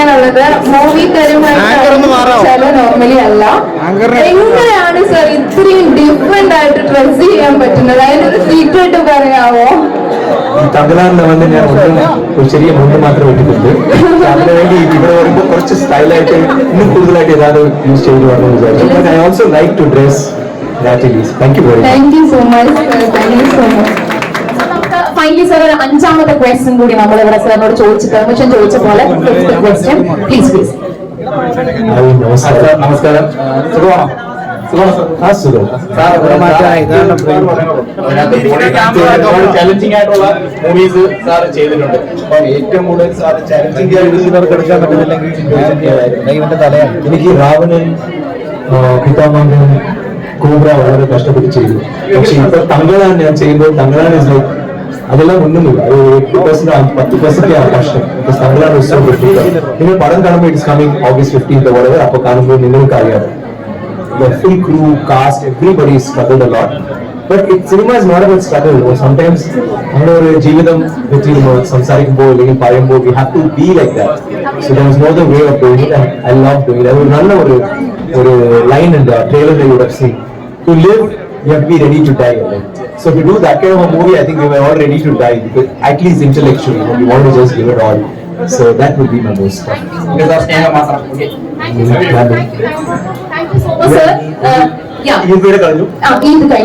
ചോദിക്കാനുള്ളത് movie മാറാവോ? Normally അല്ല. എങ്ങനെയാണ് സർ ഇത്രയും ഡിഫറെന്റ് ആയിട്ട് ഡ്രസ് ചെയ്യാൻ പറ്റുന്നത്? അതിനൊരു സീക്രട്ട് പറയാവോ? തമിഴ്നാട്ടിൽ തമിഴ്നാടിന് വന്ന് ഞാൻ ഒന്നും ഒരു ചെറിയ മുണ്ട് മാത്രം ഇട്ടിട്ടുണ്ട് അതിനു വേണ്ടി ഇവിടെ വരുമ്പോൾ കുറച്ച് സ്റ്റൈലായിട്ട് ഇന്നും കൂടുതലായിട്ട് ഏതാണ്ട് യൂസ് ചെയ്തു വന്നു വിചാരിച്ചു. I also like to dress that thank you very thank you so much thank you so much finally sir ഒരു അഞ്ചാമത്തെ ക്വസ്റ്റ്യൻ കൂടി നമ്മൾ ഇവിടെ സാറിനോട് ചോദിച്ചു പെർമിഷൻ ചോദിച്ച പോലെ ക്വസ്റ്റ്യൻ പ്ലീസ് പ്ലീസ് നമസ്കാരം. ചലഞ്ചിങ് ആയിട്ടുള്ള മൂവീസ് സാർ ചെയ്തിട്ടുണ്ട്. അപ്പം ഏറ്റവും കൂടുതൽ സാർ ചലഞ്ചിങ് ഇവർക്ക് എടുക്കാൻ പറ്റുന്നില്ലെങ്കിൽ ഇവന്റെ തലയാണ്. എനിക്ക് രാവണൻ ആ, പിതാമഹൻ കോബ്ര വളരെ കഷ്ടപ്പെട്ട് ചെയ്തു. പക്ഷെ ഇപ്പൊ തങ്ങളാണ് ഞാൻ ചെയ്യുമ്പോൾ തങ്ങളാണ് ഇസ് ലൈക്ക് അതെല്ലാം ഒന്നുമില്ല അത് എട്ട് പെർസെന്റ് പത്ത് പെർസെന്റ് ആണ് കഷ്ടം ബിക്കോസ് തങ്ങളാണ് is so difficult. നിങ്ങൾ പടം കാണുമ്പോൾ ഇറ്റ്സ് കമ്മിങ് ഓഗസ്റ്റ് ഫിഫ്റ്റീൻത് വളരെ അപ്പൊ കാണുമ്പോൾ നിങ്ങൾക്ക് അറിയാം the full crew, cast, everybody struggled a lot. But it, cinema is not about struggle. You know, sometimes നമ്മുടെ ഒരു ജീവിതം പറ്റി സംസാരിക്കുമ്പോൾ അല്ലെങ്കിൽ പറയുമ്പോൾ we have to be like that. So there was no other way of doing it and I love doing it. അത് ഒരു നല്ല ഒരു ഒരു ലൈൻ ഉണ്ട് trailer you would have seen. To live, you have to be ready to die. Right? So to do that kind of a movie, I think we were all ready to die because at least intellectually, you know, we want to just give it all. So that would be my most. Sir സ്നേഹം മാത്രം okay sir ഇത് വരെ കഴിഞ്ഞു ആ ഇത് കഴിഞ്ഞു